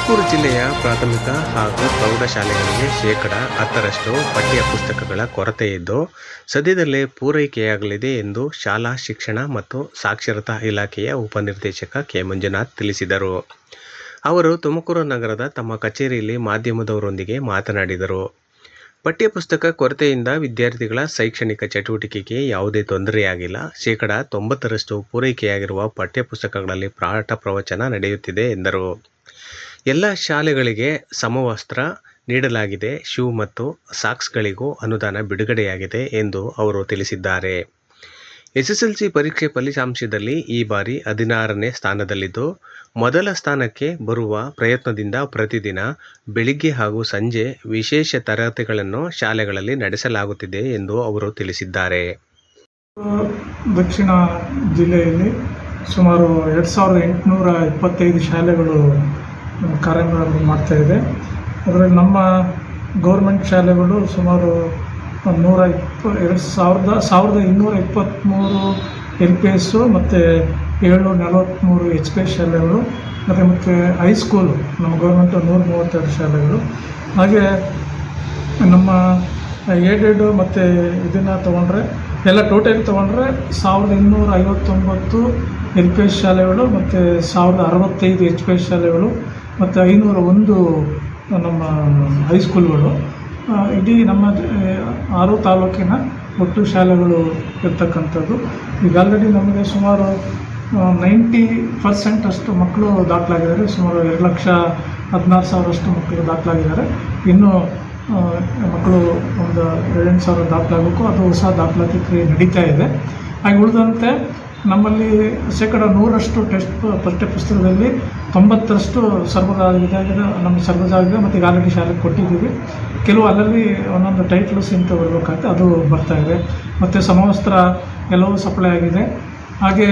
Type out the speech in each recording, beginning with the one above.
ತುಮಕೂರು ಜಿಲ್ಲೆಯ ಪ್ರಾಥಮಿಕ ಹಾಗೂ ಪ್ರೌಢಶಾಲೆಗಳಿಗೆ ಶೇಕಡ ಹತ್ತರಷ್ಟು ಪಠ್ಯ ಪುಸ್ತಕಗಳ ಕೊರತೆ ಇದ್ದು, ಸದ್ಯದಲ್ಲೇ ಪೂರೈಕೆಯಾಗಲಿದೆ ಎಂದು ಶಾಲಾ ಶಿಕ್ಷಣ ಮತ್ತು ಸಾಕ್ಷರತಾ ಇಲಾಖೆಯ ಉಪನಿರ್ದೇಶಕ ಕೆ. ಮಂಜುನಾಥ್ ತಿಳಿಸಿದರು. ಅವರು ತುಮಕೂರು ನಗರದ ತಮ್ಮ ಕಚೇರಿಯಲ್ಲಿ ಮಾಧ್ಯಮದವರೊಂದಿಗೆ ಮಾತನಾಡಿದರು. ಪಠ್ಯಪುಸ್ತಕ ಕೊರತೆಯಿಂದ ವಿದ್ಯಾರ್ಥಿಗಳ ಶೈಕ್ಷಣಿಕ ಚಟುವಟಿಕೆಗೆ ಯಾವುದೇ ತೊಂದರೆಯಾಗಿಲ್ಲ. ಶೇಕಡ ತೊಂಬತ್ತರಷ್ಟು ಪೂರೈಕೆಯಾಗಿರುವ ಪಠ್ಯಪುಸ್ತಕಗಳಲ್ಲಿ ಪಾಠ ಪ್ರವಚನ ನಡೆಯುತ್ತಿದೆ ಎಂದರು. ಎಲ್ಲ ಶಾಲೆಗಳಿಗೆ ಸಮವಸ್ತ್ರ ನೀಡಲಾಗಿದೆ. ಶೂ ಮತ್ತು ಸಾಕ್ಸ್ಗಳಿಗೂ ಅನುದಾನ ಬಿಡುಗಡೆಯಾಗಿದೆ ಎಂದು ಅವರು ತಿಳಿಸಿದ್ದಾರೆ. ಎಸ್ಎಸ್ಎಲ್ಸಿ ಪರೀಕ್ಷೆ ಫಲಿತಾಂಶದಲ್ಲಿ ಈ ಬಾರಿ ಹದಿನಾರನೇ ಸ್ಥಾನದಲ್ಲಿದ್ದು, ಮೊದಲ ಸ್ಥಾನಕ್ಕೆ ಬರುವ ಪ್ರಯತ್ನದಿಂದ ಪ್ರತಿದಿನ ಬೆಳಿಗ್ಗೆ ಹಾಗೂ ಸಂಜೆ ವಿಶೇಷ ತರಗತಿಗಳನ್ನು ಶಾಲೆಗಳಲ್ಲಿ ನಡೆಸಲಾಗುತ್ತಿದೆ ಎಂದು ಅವರು ತಿಳಿಸಿದ್ದಾರೆ. ದಕ್ಷಿಣ ಜಿಲ್ಲೆಯಲ್ಲಿ ಸುಮಾರು ಎರಡು ಸಾವಿರದ ಎಂಟುನೂರ ಇಪ್ಪತ್ತೈದು ಶಾಲೆಗಳು ಕಾರ್ಯಗಳನ್ನು ಮಾಡ್ತಾ ಇದೆ. ಅದರಲ್ಲಿ ನಮ್ಮ ಗೌರ್ಮೆಂಟ್ ಶಾಲೆಗಳು ಸುಮಾರು ನೂರ ಇಪ್ಪ ಎರಡು ಸಾವಿರದ ಸಾವಿರದ ಇನ್ನೂರ ಇಪ್ಪತ್ತ್ಮೂರು ಎಲ್ ಪಿ ಎಸ್ಸು ಮತ್ತು ಏಳ್ನೂರ ನಲವತ್ತ್ಮೂರು ಎಚ್ ಪಿ ಎಸ್ ಶಾಲೆಗಳು, ಮತ್ತು ಮತ್ತು ಹೈಸ್ಕೂಲು ನಮ್ಮ ಗೌರ್ಮೆಂಟು ನೂರ ಮೂವತ್ತೆರಡು ಶಾಲೆಗಳು. ಹಾಗೆ ನಮ್ಮ ಏಡೆಡು ಮತ್ತು ಇದನ್ನು ತೊಗೊಂಡ್ರೆ, ಎಲ್ಲ ಟೋಟಲ್ ತೊಗೊಂಡ್ರೆ ಸಾವಿರದ ಇನ್ನೂರ ಐವತ್ತೊಂಬತ್ತು ಎಲ್ ಪಿ ಎಸ್ ಶಾಲೆಗಳು ಮತ್ತು ಸಾವಿರದ ಅರವತ್ತೈದು ಎಚ್ ಪಿ ಎಸ್ ಶಾಲೆಗಳು. ಮತ್ತು ಐನೂರ ಒಂದು ನಮ್ಮ ಹೈಸ್ಕೂಲ್ಗಳು ಇಡೀ ನಮ್ಮ ಆರು ತಾಲೂಕಿನ ಒಟ್ಟು ಶಾಲೆಗಳು ಇರ್ತಕ್ಕಂಥದ್ದು. ಈಗ ಆಲ್ರೆಡಿ ನಮಗೆ ಸುಮಾರು ನೈಂಟಿ ಪರ್ಸೆಂಟ್ ಅಷ್ಟು ಮಕ್ಕಳು ದಾಖಲಾಗಿದ್ದಾರೆ. ಸುಮಾರು ಎರಡು ಲಕ್ಷ ಹದಿನಾರು ಸಾವಿರಷ್ಟು ಮಕ್ಕಳು ದಾಖಲಾಗಿದ್ದಾರೆ. ಇನ್ನೂ ಮಕ್ಕಳು ಒಂದು ಏಳೆಂಟು ಸಾವಿರ ದಾಖಲಾಗಬೇಕು. ಅದು ಹೊಸ ದಾಖಲಾತಿ ಕ್ರಿಯೆ ನಡೀತಾ ಇದೆ. ಹಾಗೆ ಉಳಿದಂತೆ ನಮ್ಮಲ್ಲಿ ಶೇಕಡ ನೂರಷ್ಟು ಟೆಸ್ಟ್ ಪಠ್ಯಪುಸ್ತಕದಲ್ಲಿ ಪಠ್ಯ ಪುಸ್ತಕದಲ್ಲಿ ತೊಂಬತ್ತರಷ್ಟು ಸರ್ವದಾಗಿದೆ ನಮ್ಮ ಸರ್ವಜಾಗ ಮತ್ತು ಈಗ ಆಲ್ರೆಡಿ ಶಾಲೆಗೆ ಕೊಟ್ಟಿದ್ದೀವಿ. ಕೆಲವು ಅಲ್ಲಲ್ಲಿ ಒಂದೊಂದು ಟೈಟ್ಲ್ಸ್ ಇಂತ ಬರಬೇಕಾಗುತ್ತೆ ಅದು ಬರ್ತಾ ಇದೆ. ಮತ್ತು ಸಮವಸ್ತ್ರ ಎಲ್ಲವೂ ಸಪ್ಲೈ ಆಗಿದೆ. ಹಾಗೆ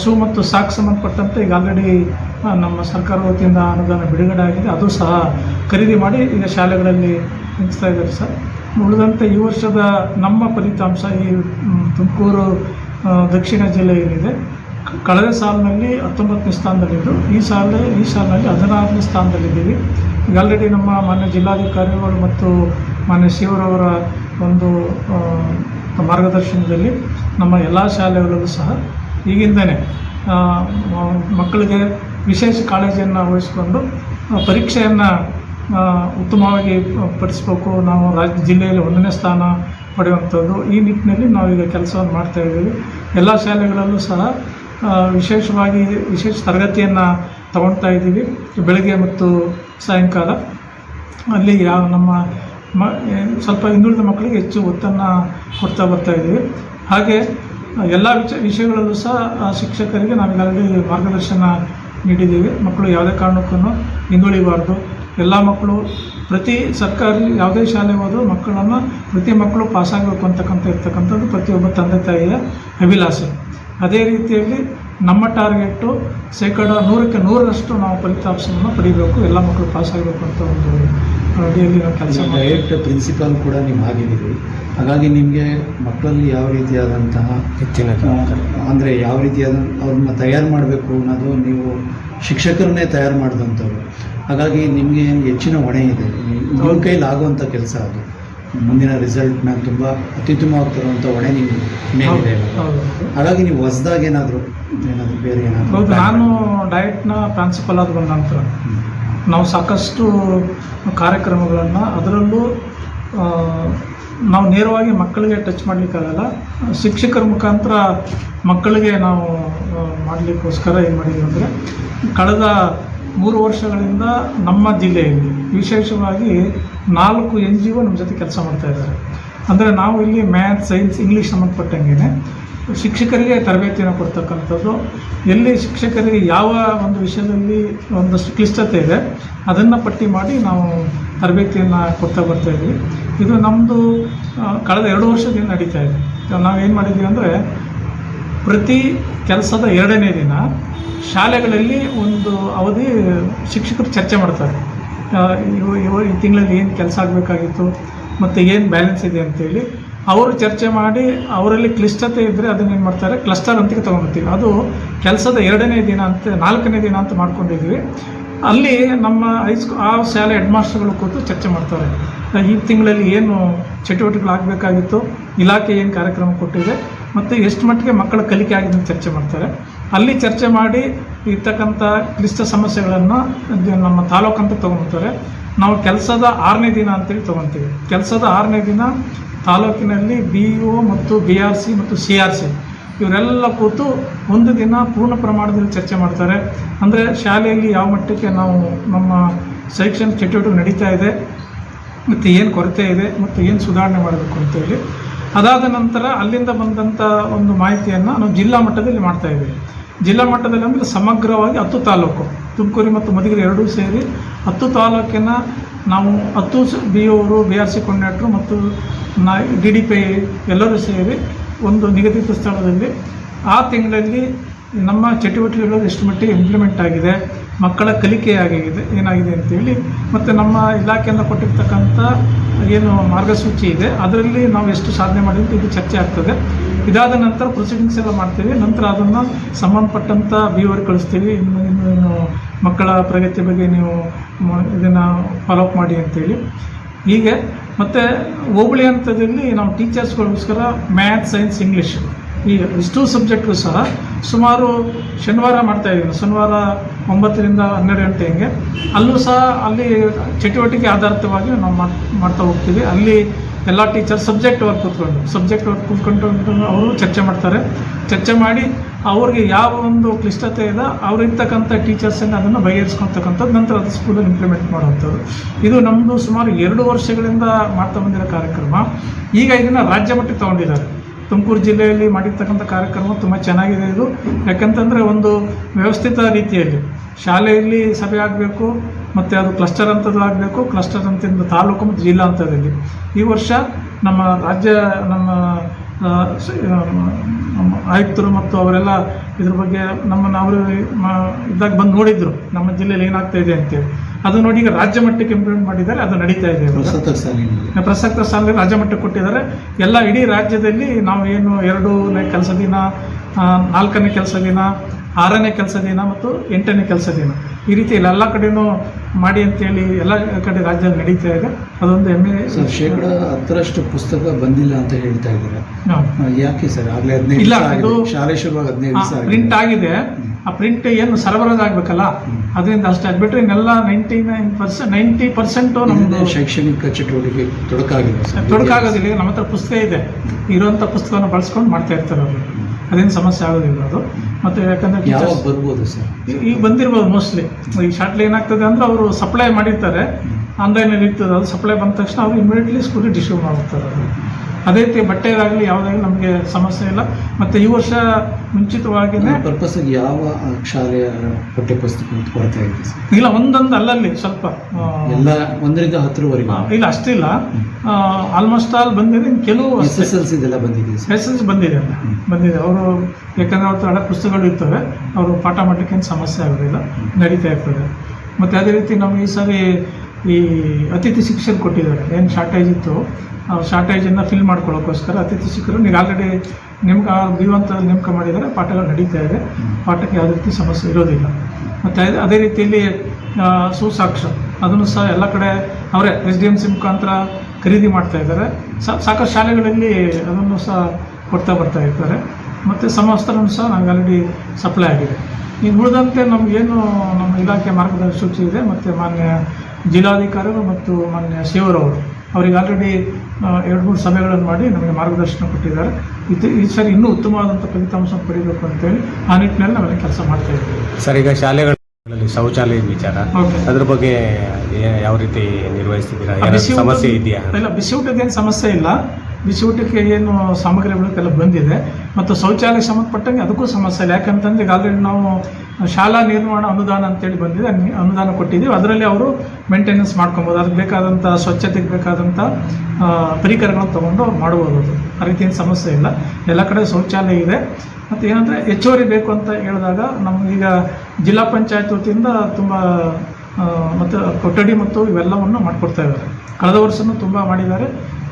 ಸು ಮತ್ತು ಸಾಕ್ ಸಂಬಂಧಪಟ್ಟಂತೆ ಈಗ ಆಲ್ರೆಡಿ ನಮ್ಮ ಸರ್ಕಾರ ವತಿಯಿಂದ ಅನುದಾನ ಬಿಡುಗಡೆ ಆಗಿದೆ. ಅದು ಸಹ ಖರೀದಿ ಮಾಡಿ ಈಗ ಶಾಲೆಗಳಲ್ಲಿ ಹಂಚ್ತಾ ಇದ್ದಾರೆ ಸರ್. ಉಳಿದಂತೆ ಈ ವರ್ಷದ ನಮ್ಮ ಫಲಿತಾಂಶ ಈ ತುಮಕೂರು ದಕ್ಷಿಣ ಜಿಲ್ಲೆಯಲ್ಲಿದೆ. ಕಳೆದ ಸಾಲಿನಲ್ಲಿ ಹತ್ತೊಂಬತ್ತನೇ ಸ್ಥಾನದಲ್ಲಿದ್ದು, ಈ ಸಾಲ, ಈ ಸಾಲಿನಲ್ಲಿ ಹದಿನಾರನೇ ಸ್ಥಾನದಲ್ಲಿದ್ದೀವಿ. ಈಗ ಆಲ್ರೆಡಿ ನಮ್ಮ ಮಾನ್ಯ ಜಿಲ್ಲಾಧಿಕಾರಿಗಳು ಮತ್ತು ಮಾನ್ಯ ಶಿವರವರ ಒಂದು ಮಾರ್ಗದರ್ಶನದಲ್ಲಿ ನಮ್ಮ ಎಲ್ಲ ಶಾಲೆಗಳಲ್ಲೂ ಸಹ ಈಗಿಂದನೇ ಮಕ್ಕಳಿಗೆ ವಿಶೇಷ ಕಾಳಜಿಯನ್ನು ವಹಿಸಿಕೊಂಡು ಪರೀಕ್ಷೆಯನ್ನು ಉತ್ತಮವಾಗಿ ಪಡಿಸ್ಬೇಕು. ನಾವು ರಾಜ್ಯ ಜಿಲ್ಲೆಯಲ್ಲಿ ಒಂದನೇ ಸ್ಥಾನ ಪಡೆಯುವಂಥದ್ದು. ಈ ನಿಟ್ಟಿನಲ್ಲಿ ನಾವೀಗ ಕೆಲಸವನ್ನು ಮಾಡ್ತಾ ಇದ್ದೀವಿ. ಎಲ್ಲ ಶಾಲೆಗಳಲ್ಲೂ ಸಹ ವಿಶೇಷವಾಗಿ ವಿಶೇಷ ತರಗತಿಯನ್ನು ತಗೊಳ್ತಾ ಇದ್ದೀವಿ. ಬೆಳಗ್ಗೆ ಮತ್ತು ಸಾಯಂಕಾಲ. ಅಲ್ಲಿ ಯಾವ ನಮ್ಮ ಮ ಸ್ವಲ್ಪ ಹಿಂದುಳಿದ ಮಕ್ಕಳಿಗೆ ಹೆಚ್ಚು ಒತ್ತನ್ನು ಕೊಡ್ತಾ ಬರ್ತಾ ಇದ್ದೀವಿ. ಹಾಗೆ, ಎಲ್ಲ ವಿಚ, ವಿಷಯಗಳಲ್ಲೂ ಸಹ ಶಿಕ್ಷಕರಿಗೆ ನಾವೀಗಾಗಲೇ ಮಾರ್ಗದರ್ಶನ ನೀಡಿದ್ದೀವಿ. ಮಕ್ಕಳು ಯಾವುದೇ ಕಾರಣಕ್ಕೂ ಹಿಂದುಳಿಬಾರ್ದು. ಎಲ್ಲ ಮಕ್ಕಳು ಪ್ರತಿ ಸರ್ಕಾರಿ ಯಾವುದೇ ಶಾಲೆ ಹೋದರೂ ಮಕ್ಕಳನ್ನು ಪ್ರತಿ ಮಕ್ಕಳು ಪಾಸಾಗಬೇಕು ಅಂತಕ್ಕಂಥ ಇರ್ತಕ್ಕಂಥದ್ದು ಪ್ರತಿಯೊಬ್ಬ ತಂದೆ ತಾಯಿಯ ಅಭಿಲಾಷೆ. ಅದೇ ರೀತಿಯಲ್ಲಿ ನಮ್ಮ ಟಾರ್ಗೆಟ್ಟು ಶೇಕಡ ನೂರಕ್ಕೆ ನೂರರಷ್ಟು ನಾವು ಫಲಿತಾಂಶವನ್ನು ಪಡಿಬೇಕು. ಎಲ್ಲ ಮಕ್ಕಳು ಪಾಸಾಗಬೇಕು ಅಂತ ಒಂದು ನಾವು ಕೆಲಸ ಡೈರೆಕ್ಟ್ ಪ್ರಿನ್ಸಿಪಾಲ್ ಕೂಡ ನೀವು ಆಗಿದ್ದೀರಿ ಹಾಗಾಗಿ ನಿಮಗೆ ಮಕ್ಕಳಲ್ಲಿ ಯಾವ ರೀತಿಯಾದಂತಹ ಹೆಚ್ಚಿನ ಅಂದರೆ ಯಾವ ರೀತಿಯಾದ ಅವ್ರನ್ನ ತಯಾರು ಮಾಡಬೇಕು ಅನ್ನೋದು ನೀವು ಶಿಕ್ಷಕರನ್ನೇ ತಯಾರು ಮಾಡಿದಂಥವ್ರು. ಹಾಗಾಗಿ ನಿಮಗೆ ಹೆಚ್ಚಿನ ಹೊಣೆ ಇದೆ. ನಿಮ್ಮ. ಕೈಲಿ ಆಗುವಂಥ ಕೆಲಸ ಅದು. ಮುಂದಿನ ರಿಸಲ್ಟ್ನ ತುಂಬ ಅತ್ಯುತ್ತಮವಾಗಿ ತರುವಂಥ ಹೊಣೆ ನೀವು ಮೇಲಿದೆ. ಹಾಗಾಗಿ ನೀವು ಹೊಸ್ದಾಗಿ ಏನಾದರೂ ಏನಾದರೂ ಬೇರೆ ಏನಾದರೂ ನಾನು ಡಯಟ್ನ ಪ್ರಾನ್ಸಿಪಲ್ ಆದ ಬಂದ ನಂತರ. ನಾವು ಸಾಕಷ್ಟು ಕಾರ್ಯಕ್ರಮಗಳನ್ನು ಅದರಲ್ಲೂ ನಾವು ನೇರವಾಗಿ ಮಕ್ಕಳಿಗೆ ಟಚ್ ಮಾಡಲಿಕ್ಕಾಗಲ್ಲ, ಶಿಕ್ಷಕರ ಮುಖಾಂತರ ಮಕ್ಕಳಿಗೆ ನಾವು ಮಾಡಲಿಕ್ಕೋಸ್ಕರ ಏನು ಮಾಡಿದ್ದೀವಿ ಅಂದರೆ, ಕಳೆದ ಮೂರು ವರ್ಷಗಳಿಂದ ನಮ್ಮ ಜಿಲ್ಲೆಯಲ್ಲಿ ವಿಶೇಷವಾಗಿ ನಾಲ್ಕು ಎನ್ ಜಿ ಒ ನಮ್ಮ ಜೊತೆ ಕೆಲಸ ಮಾಡ್ತಾ ಇದ್ದಾರೆ. ಅಂದರೆ ನಾವು ಇಲ್ಲಿ ಮ್ಯಾಥ್ಸ್ ಸೈನ್ಸ್ ಇಂಗ್ಲೀಷ್ ಸಂಬಂಧಪಟ್ಟಂಗೆ ಶಿಕ್ಷಕರಿಗೆ ತರಬೇತಿಯನ್ನು ಕೊಡ್ತಕ್ಕಂಥದ್ದು. ಎಲ್ಲಿ ಶಿಕ್ಷಕರಿಗೆ ಯಾವ ಒಂದು ವಿಷಯದಲ್ಲಿ ಒಂದಷ್ಟು ಕ್ಲಿಷ್ಟತೆ ಇದೆ, ಅದನ್ನು ಪಟ್ಟಿ ಮಾಡಿ ನಾವು ತರಬೇತಿಯನ್ನು ಕೊಡ್ತಾ ಬರ್ತಾಯಿದ್ವಿ ಇದು ನಮ್ಮದು ಕಳೆದ ಎರಡು ವರ್ಷದಿಂದ ನಡೀತಾ ಇದೆ. ನಾವೇನು ಮಾಡಿದ್ದೀವಿ ಅಂದರೆ, ಪ್ರತಿ ಕೆಲಸದ ಎರಡನೇ ದಿನ ಶಾಲೆಗಳಲ್ಲಿ ಒಂದು ಅವಧಿ ಶಿಕ್ಷಕರು ಚರ್ಚೆ ಮಾಡ್ತಾರೆ. ಇವ- ಇವ- ಈ ತಿಂಗಳಲ್ಲಿ ಏನು ಕೆಲಸ ಆಗಬೇಕಾಗಿತ್ತು, ಮತ್ತು ಏನು ಬ್ಯಾಲೆನ್ಸ್ ಇದೆ ಅಂತೇಳಿ ಅವರು ಚರ್ಚೆ ಮಾಡಿ ಅವರಲ್ಲಿ ಕ್ಲಿಷ್ಟತೆ ಇದ್ದರೆ ಅದನ್ನೇನು ಮಾಡ್ತಾರೆ? ಕ್ಲಸ್ಟರ್ ಅಂತಿಗೆ ತೊಗೊಂಡ್ಬರ್ತೀವಿ ಅದು ಕೆಲಸದ ಎರಡನೇ ದಿನ ಅಂತ, ನಾಲ್ಕನೇ ದಿನ ಅಂತ ಮಾಡ್ಕೊಂಡಿದ್ವಿ ಅಲ್ಲಿ ನಮ್ಮ ಹೈಸ್ಕೂ ಆ ಶಾಲೆ ಹೆಡ್ ಮಾಸ್ಟರ್ಗಳು ಕೂತು ಚರ್ಚೆ ಮಾಡ್ತಾರೆ. ಈ ತಿಂಗಳಲ್ಲಿ ಏನು ಚಟುವಟಿಕೆಗಳು ಆಗಬೇಕಾಗಿತ್ತು? ಇಲಾಖೆ ಏನು ಕಾರ್ಯಕ್ರಮ ಕೊಟ್ಟಿದೆ? ಮತ್ತು ಎಷ್ಟು ಮಟ್ಟಿಗೆ ಮಕ್ಕಳ ಕಲಿಕೆ ಆಗಿದೆ ಅಂತ ಚರ್ಚೆ ಮಾಡ್ತಾರೆ. ಅಲ್ಲಿ ಚರ್ಚೆ ಮಾಡಿ ಇರ್ತಕ್ಕಂಥ ಕ್ಲಿಷ್ಟ ಸಮಸ್ಯೆಗಳನ್ನು ನಮ್ಮ ತಾಲೂಕಂತ ಅಂತ ತೊಗೊಂತಾರೆ ನಾವು ಕೆಲಸದ ಆರನೇ ದಿನ ಅಂತೇಳಿ ತೊಗೊತೀವಿ. ಕೆಲಸದ ಆರನೇ ದಿನ ತಾಲೂಕಿನಲ್ಲಿ ಬಿ ಒ ಮತ್ತು ಬಿ ಆರ್ ಸಿ ಮತ್ತು ಸಿ ಆರ್ ಸಿ ಇವರೆಲ್ಲ ಕೂತು ಒಂದು ದಿನ ಪೂರ್ಣ ಪ್ರಮಾಣದಲ್ಲಿ ಚರ್ಚೆ ಮಾಡ್ತಾರೆ. ಅಂದರೆ ಶಾಲೆಯಲ್ಲಿ ಯಾವ ಮಟ್ಟಕ್ಕೆ ನಾವು ನಮ್ಮ ಶೈಕ್ಷಣಿಕ ಚಟುವಟಿಕೆ ನಡೀತಾ ಇದೆ, ಮತ್ತು ಏನು ಕೊರತೆ ಇದೆ, ಮತ್ತು ಏನು ಸುಧಾರಣೆ ಮಾಡಬೇಕು ಅಂತೇಳಿ ಅದಾದ ನಂತರ ಅಲ್ಲಿಂದ ಬಂದಂಥ ಒಂದು ಮಾಹಿತಿಯನ್ನು ನಾವು ಜಿಲ್ಲಾ ಮಟ್ಟದಲ್ಲಿ ಮಾಡ್ತಾ ಇದ್ದೀವಿ. ಜಿಲ್ಲಾ ಮಟ್ಟದಲ್ಲಿ ಅಂದರೆ ಸಮಗ್ರವಾಗಿ ಹತ್ತು ತಾಲೂಕು. ತುಮಕೂರು ಮತ್ತು ಮಧುಗಿರಿ ಎರಡೂ ಸೇರಿ ಹತ್ತು ತಾಲೂಕಿನ ನಾವು ಹತ್ತು ಬಿ ಅವರು ಬಿ ಆರ್ ಸಿ ಮತ್ತು ನಾ ಡಿ ಡಿ ಪಿ ಎಲ್ಲರೂ ಸೇರಿ ಒಂದು ನಿಗದಿತ ಸ್ಥಳದಲ್ಲಿ ಆ ತಿಂಗಳಲ್ಲಿ ನಮ್ಮ ಚಟುವಟಿಕೆಗಳು ಎಷ್ಟು ಮಟ್ಟಿಗೆ ಇಂಪ್ಲಿಮೆಂಟ್ ಆಗಿದೆ, ಮಕ್ಕಳ ಕಲಿಕೆ ಆಗಿದೆ ಏನಾಗಿದೆ ಅಂತೇಳಿ ಮತ್ತು ನಮ್ಮ ಇಲಾಖೆಯಿಂದ ಕೊಟ್ಟಿರ್ತಕ್ಕಂಥ ಏನು ಮಾರ್ಗಸೂಚಿ ಇದೆ, ಅದರಲ್ಲಿ ನಾವು ಎಷ್ಟು ಸಾಧನೆ ಮಾಡಿದ್ದು ಇದು ಚರ್ಚೆ ಆಗ್ತದೆ. ಇದಾದ ನಂತರ ಪ್ರೊಸೀಡಿಂಗ್ಸ್ ಎಲ್ಲ ಮಾಡ್ತೀವಿ. ನಂತರ ಅದನ್ನು ಸಂಬಂಧಪಟ್ಟಂಥ ವ್ಯೂವರ್ ಕಳಿಸ್ತೀವಿ. ಇನ್ನು ಇನ್ನು ಮಕ್ಕಳ ಪ್ರಗತಿ ಬಗ್ಗೆ ನೀವು ಇದನ್ನು ಫಾಲೋಅಪ್ ಮಾಡಿ ಅಂತೇಳಿ. ಹೀಗೆ ಮತ್ತು ಹೋಬಳಿ ಹಂತದಲ್ಲಿ ನಾವು ಟೀಚರ್ಸ್ಗಳಿಗೋಸ್ಕರ ಮ್ಯಾಥ್ಸ್ ಸೈನ್ಸ್ ಇಂಗ್ಲೀಷ್ ಈ ಇಷ್ಟು ಸಬ್ಜೆಕ್ಟು ಸಹ ಸುಮಾರು ಶನಿವಾರ ಮಾಡ್ತಾ ಇದ್ದೀವಿ ಶನಿವಾರ ಒಂಬತ್ತರಿಂದ ಹನ್ನೆರಡು ಗಂಟೆ ಹಿಂಗೆ. ಅಲ್ಲೂ ಸಹ ಅಲ್ಲಿ ಚಟುವಟಿಕೆ ಆಧಾರಿತವಾಗಿ ನಾವು ಮಾಡ್- ಮಾಡ್ತಾ ಹೋಗ್ತೀವಿ. ಅಲ್ಲಿ ಎಲ್ಲ ಟೀಚರ್ ಸಬ್ಜೆಕ್ಟ್ ವರ್ಕ್ ಕೂತ್ಕೊಂಡು ಸಬ್ಜೆಕ್ಟ್ ವರ್ಕ್ ಕೂತ್ಕೊಂಡು ಅವರು ಚರ್ಚೆ ಮಾಡ್ತಾರೆ. ಚರ್ಚೆ ಮಾಡಿ ಅವ್ರಿಗೆ ಯಾವ ಒಂದು ಕ್ಲಿಷ್ಟತೆ ಇದೆ, ಅವ್ರಿರ್ತಕ್ಕಂಥ ಟೀಚರ್ಸನ್ನು ಅದನ್ನು ಬಗೆಹರಿಸ್ಕೊತಕ್ಕಂಥದ್ದು, ನಂತರ ಅದು ಸ್ಕೂಲಲ್ಲಿ ಇಂಪ್ಲಿಮೆಂಟ್ ಮಾಡುವಂಥದ್ದು. ಇದು ನಮ್ಮದು ಸುಮಾರು ಎರಡು ವರ್ಷಗಳಿಂದ ಮಾಡ್ತಾ ಬಂದಿರೋ ಕಾರ್ಯಕ್ರಮ. ಈಗ ಇದನ್ನು ರಾಜ್ಯ ಮಟ್ಟಕ್ಕೆ ತಗೊಂಡಿದ್ದಾರೆ. ತುಮಕೂರು ಜಿಲ್ಲೆಯಲ್ಲಿ ಮಾಡಿರ್ತಕ್ಕಂಥ ಕಾರ್ಯಕ್ರಮ ತುಂಬ ಚೆನ್ನಾಗಿದೆ ಇದು. ಯಾಕಂತಂದರೆ ಒಂದು ವ್ಯವಸ್ಥಿತ ರೀತಿಯಲ್ಲಿ ಶಾಲೆಯಲ್ಲಿ ಸಭೆ ಆಗಬೇಕು, ಮತ್ತು ಅದು ಕ್ಲಸ್ಟರ್ ಹಂತದ್ದು ಆಗಬೇಕು. ಕ್ಲಸ್ಟರ್ ಹಂತದಿಂದ ತಾಲೂಕು ಮತ್ತು ಜಿಲ್ಲಾ ಹಂತದಲ್ಲಿ ಈ ವರ್ಷ ನಮ್ಮ ರಾಜ್ಯ, ನಮ್ಮ ಆಯುಕ್ತರು ಮತ್ತು ಅವರೆಲ್ಲ ಇದ್ರ ಬಗ್ಗೆ ನಮ್ಮನ್ನು ಅವರು ಇದ್ದಾಗ ಬಂದು ನೋಡಿದ್ರು ನಮ್ಮ ಜಿಲ್ಲೆಯಲ್ಲಿ ಏನಾಗ್ತಾ ಇದೆ ಅಂತೇಳಿ ಅದು ನೋಡಿ ಈಗ ರಾಜ್ಯ ಮಟ್ಟಕ್ಕೆ ಇಂಪ್ಲಿಮೆಂಟ್ ಮಾಡಿದ್ದಾರೆ ಅದು ನಡೀತಾ ಇದೆ ಪ್ರಸಕ್ತ ಸಾಲಿನಲ್ಲಿ. ರಾಜ್ಯ ಮಟ್ಟಕ್ಕೆ ಕೊಟ್ಟಿದ್ದಾರೆ. ಎಲ್ಲ ಇಡೀ ರಾಜ್ಯದಲ್ಲಿ ನಾವು ಏನು ಎರಡು ಕೆಲಸ ದಿನ ನಾಲ್ಕನೇ ಕೆಲಸ ದಿನ ಆರನೇ ಕೆಲಸ ದಿನ ಮತ್ತು ಎಂಟನೇ ಕೆಲಸ ದಿನ. ಈ ರೀತಿ ಎಲ್ಲ ಕಡೆನೂ ಮಾಡಿ ಅಂತೇಳಿ ಎಲ್ಲ ಕಡೆ ರಾಜ್ಯದಲ್ಲಿ ನಡೀತಾ ಇದೆ. ಅದೊಂದು ಹೆಮ್ಮೆ. ಸರ್ ಶೇಕಡ ಹತ್ತರಷ್ಟು ಪುಸ್ತಕ ಬಂದಿಲ್ಲ ಅಂತ ಹೇಳ್ತಾ ಇದ್ದಾರೆ. ಯಾಕೆ ಸರ್? ಆಗಲೇ ಹದಿನೈದು ಇಲ್ಲ. ಅದು- ಶಾಲೆ ಶುರುವಾಗ ಹದಿನೈದು ಪ್ರಿಂಟ್ ಆಗಿದೆ. ಆ ಪ್ರಿಂಟ್ ಏನು ಸರಬರಾಜು ಆಗಬೇಕಲ್ಲ? ಅದರಿಂದ ಅಷ್ಟೇ ಆಗ್ಬಿಟ್ರೆ ಇನ್ನೆಲ್ಲ ninety nine percent ninety percent ನಮ್ಮದು ಶೈಕ್ಷಣಿಕ ಚಟುವಟಿಕೆ ತೊಡಕಾಗಿದೆ ಸರ್. ತೊಡಕಾಗೋದಿಲ್ಲ. ನಮ್ಮ ಹತ್ರ ಪುಸ್ತಕ ಇದೆ. ಇರುವಂಥ ಪುಸ್ತಕವನ್ನು ಬಳಸ್ಕೊಂಡು ಮಾಡ್ತಾ ಇರ್ತಾರೆ ಅವರು. ಅದೇನು ಸಮಸ್ಯೆ ಆಗೋದಿಲ್ಲ ಅದು. ಮತ್ತು ಯಾಕಂದರೆ ಯಾವಾಗ ಬರ್ಬೋದು ಸರ್? ಈಗ ಬಂದಿರ್ಬೋದು ಮೋಸ್ಟ್ಲಿ ಈ ಶಾರ್ಟ್ಲಿ ಏನಾಗ್ತದೆ ಅಂದರೆ ಅವರು ಸಪ್ಲೈ ಮಾಡಿರ್ತಾರೆ. ಆನ್ಲೈನಲ್ಲಿ ಇರ್ತದೆ. ಅದು ಸಪ್ಲೈ ಬಂದ ತಕ್ಷಣ ಅವರು ಇಮಿಡಿಯೇಟ್ಲಿ ಸ್ಕೂಲಿಗೆ ಡಿಸ್ಟ್ರಿಬ್ಯೂಟ್ ಮಾಡ್ತಾರೆ ಅದು. ಅದೇ ರೀತಿ ಬಟ್ಟೆದಾಗಲಿ ಯಾವುದಾಗಲಿ ನಮಗೆ ಸಮಸ್ಯೆ ಇಲ್ಲ. ಮತ್ತು ಈ ವರ್ಷ ಮುಂಚಿತವಾಗಿಯೇ ಪರ್ಪಸ್ ಯಾವ ಶಾಲೆಯ ಪಠ್ಯ ಪುಸ್ತಕ ಕೊರತೆ ಇದೆ ಸರ್. ಇಲ್ಲ ಒಂದೊಂದು ಅಲ್ಲಲ್ಲಿ ಸ್ವಲ್ಪ ಆ, ಎಲ್ಲ ಒಂದರಿಂದ ಹತ್ತರವರೆಗೂ. ಇಲ್ಲ ಅಷ್ಟಿಲ್ಲ. ಆಲ್ಮೋಸ್ಟ್ ಆಲ್ ಬಂದಿದೆ ಇನ್ನು ಕೆಲವು ಎಸ್ ಎಸ್ ಎಲ್ ಸಿದೆಲ್ಲ ಬಂದಿದೆ ಸರ್? ಸಿ ಬಂದಿದೆ ಬಂದಿದೆ. ಅವರು ಯಾಕಂದರೆ ಅವ್ರ ಹಳೆ ಪುಸ್ತಕಗಳು ಇರ್ತವೆ ಅವರು ಪಾಠ ಮಾಡಲಿಕ್ಕೆ ಏನು ಸಮಸ್ಯೆ ಆಗೋದಿಲ್ಲ ನಡೀತಾ ಇರ್ತದೆ. ಮತ್ತು ಅದೇ ರೀತಿ ನಮ್ಗೆ ಈ ಸಾರಿ ಈ ಅತಿಥಿ ಶಿಕ್ಷಣ ಕೊಟ್ಟಿದ್ದಾರೆ ಏನು ಶಾರ್ಟೇಜ್ ಇತ್ತು ಶಾರ್ಟೇಜನ್ನು ಫಿಲ್ ಮಾಡ್ಕೊಳ್ಳೋಕ್ಕೋಸ್ಕರ ಅತಿಥಿ ಶಿಕ್ಷಕರು ನೀವು ಆಲ್ರೆಡಿ ನೇಮಕ ಬೀವಂತ ನೇಮಕ ಮಾಡಿದ್ದಾರೆ ಪಾಠಗಳು ನಡೀತಾ ಇದೆ. ಪಾಠಕ್ಕೆ ಯಾವುದೇ ರೀತಿ ಸಮಸ್ಯೆ ಇರೋದಿಲ್ಲ. ಮತ್ತು ಅದೇ- ರೀತಿಯಲ್ಲಿ ಸೂಸಾಕ್ಷ ಅದನ್ನು ಸಹ ಎಲ್ಲ ಕಡೆ ಅವರೇ, ಎಸ್ ಡಿ ಎಂ ಸಿ ಮುಖಾಂತರ ಖರೀದಿ ಮಾಡ್ತಾ ಇದ್ದಾರೆ. ಸಾಕಷ್ಟು ಶಾಲೆಗಳಲ್ಲಿ ಅದನ್ನು ಸಹ ಕೊಡ್ತಾ ಬರ್ತಾ ಇರ್ತಾರೆ ಮತ್ತು ಸಮವಸ್ತ್ರನೂ ಸಹ ನಮಗೆ ಆಲ್ರೆಡಿ ಸಪ್ಲೈ ಆಗಿದೆ. ಈಗ ಉಳಿದಂತೆ ನಮಗೇನು ನಮ್ಮ ಇಲಾಖೆ ಮಾರ್ಗದರ್ಶಿ ಇದೆ. ಮತ್ತು ಮಾನ್ಯ ಜಿಲ್ಲಾಧಿಕಾರಿಗಳು ಮತ್ತು ಮಾನ್ಯ ಶಿವರವರು ಅವರಿಗೆ ಆಲ್ರೆಡಿ ಎರಡು ಮೂರು ಸಭೆಗಳನ್ನು ಮಾಡಿ ನಮಗೆ ಮಾರ್ಗದರ್ಶನ ಕೊಟ್ಟಿದ್ದಾರೆ. ಇದು ಈ ಸರಿ ಇನ್ನೂ ಉತ್ತಮವಾದಂಥ ಫಲಿತಾಂಶ ಪಡಿಬೇಕು ಅಂತೇಳಿ ಆ ನಿಟ್ಟಿನಲ್ಲಿ ನಾವೆಲ್ಲ ಕೆಲಸ ಮಾಡ್ತಾ ಇದ್ದೀವಿ. ಸರ್ ಈಗ ಶಾಲೆಗಳಲ್ಲಿ ಶೌಚಾಲಯದ ವಿಚಾರ ಅದ್ರ ಬಗ್ಗೆ ಯಾವ ರೀತಿ ನಿರ್ವಹಿಸ್ತಿದ್ದೀರಾ? ಸಮಸ್ಯೆ ಇದೆಯಾ? ಇಲ್ಲ ಬಿಸಿ ಊಟದ್ದೇನು ಸಮಸ್ಯೆ ಇಲ್ಲ. ಬಿಸಿ ಊಟಕ್ಕೆ ಏನು ಕೆಲವು ಬಂದಿದೆ. ಮತ್ತು ಶೌಚಾಲಯ ಸಂಬಂಧಪಟ್ಟಂಗೆ ಅದಕ್ಕೂ ಸಮಸ್ಯೆ ಇಲ್ಲ. ಯಾಕಂತಂದ್ರೆ ಈಗ ಆಲ್ರೆಡಿ ನಾವು ಶಾಲಾ ನಿರ್ಮಾಣ ಅನುದಾನ ಅಂತೇಳಿ ಬಂದಿದೆ. ಅನುದಾನ ಕೊಟ್ಟಿದ್ದೀವಿ. ಅದರಲ್ಲಿ ಅವರು ಮೇಂಟೆನೆನ್ಸ್ ಮಾಡ್ಕೊಬೋದು. ಅದಕ್ಕೆ ಬೇಕಾದಂಥ ಸ್ವಚ್ಛತೆಗೆ ಬೇಕಾದಂಥ ಪರಿಕರಗಳನ್ನು ತೊಗೊಂಡು ಮಾಡ್ಬೋದು ಅದು. ಆ ರೀತಿ ಏನು ಸಮಸ್ಯೆ ಇಲ್ಲ. ಎಲ್ಲ ಕಡೆ ಶೌಚಾಲಯ ಇದೆ. ಮತ್ತು ಏನಂದರೆ ಹೆಚ್ಚುವರಿ ಬೇಕು ಅಂತ ಹೇಳಿದಾಗ ನಮಗೀಗ ಜಿಲ್ಲಾ ಪಂಚಾಯತ್ ವತಿಯಿಂದ ತುಂಬ ಮತ್ತು ಕೊಠಡಿ ಮತ್ತು ಇವೆಲ್ಲವನ್ನು ಮಾಡಿಕೊಡ್ತಾ ಇದ್ದಾರೆ. ಕಳೆದ ವರ್ಷವೂ ತುಂಬ ಮಾಡಿದ್ದಾರೆ.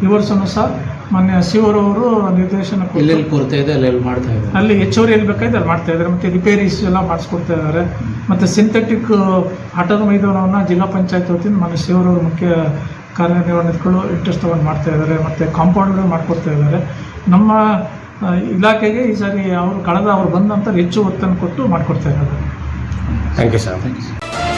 ಈ ವರ್ಷವೂ ಸಹ ಮಾನ್ಯ ಶಿವರವರು ನಿರ್ದೇಶನ ಎಲ್ಲೆಲ್ಲಿ ಕೊರತೆ ಇದೆ ಅಲ್ಲೆಲ್ಲಿ ಮಾಡ್ತಾ ಇದ್ದಾರೆ? ಅಲ್ಲಿ ಹೆಚ್ಚುವರಿ ಎಲ್ಲಿ ಬೇಕಾಯ್ತು ಅಲ್ಲಿ ಮಾಡ್ತಾ ಇದ್ದಾರೆ. ಮತ್ತು ರಿಪೇರೀಸ್ ಎಲ್ಲ ಮಾಡಿಸ್ಕೊಡ್ತಾ ಇದ್ದಾರೆ. ಮತ್ತು ಸಿಂಥೆಟಿಕ್ ಆಟದ ಮೈದಾನವನ್ನು ಜಿಲ್ಲಾ ಪಂಚಾಯತ್ ವತಿಯಿಂದ ಮೊನ್ನೆ ಶಿವರವರು ಮುಖ್ಯ ಕಾರ್ಯನಿರ್ವಹಣೆಗಳು ಇಂಟ್ರೆಸ್ಟ್ ತೊಗೊಂಡು ಮಾಡ್ತಾ ಇದ್ದಾರೆ. ಮತ್ತು ಕಾಂಪೌಂಡ್ಗಳು ಮಾಡ್ಕೊಡ್ತಾ ಇದ್ದಾರೆ. ನಮ್ಮ ಇಲಾಖೆಗೆ ಈ ಸಾರಿ ಅವರು ಕಳೆದ ಅವ್ರು ಬಂದಂತ ನಂತರ ಹೆಚ್ಚು ಒತ್ತನ್ನು ಕೊಟ್ಟು ಮಾಡಿಕೊಡ್ತಾ ಇದ್ದಾರೆ. Thank you sir thank you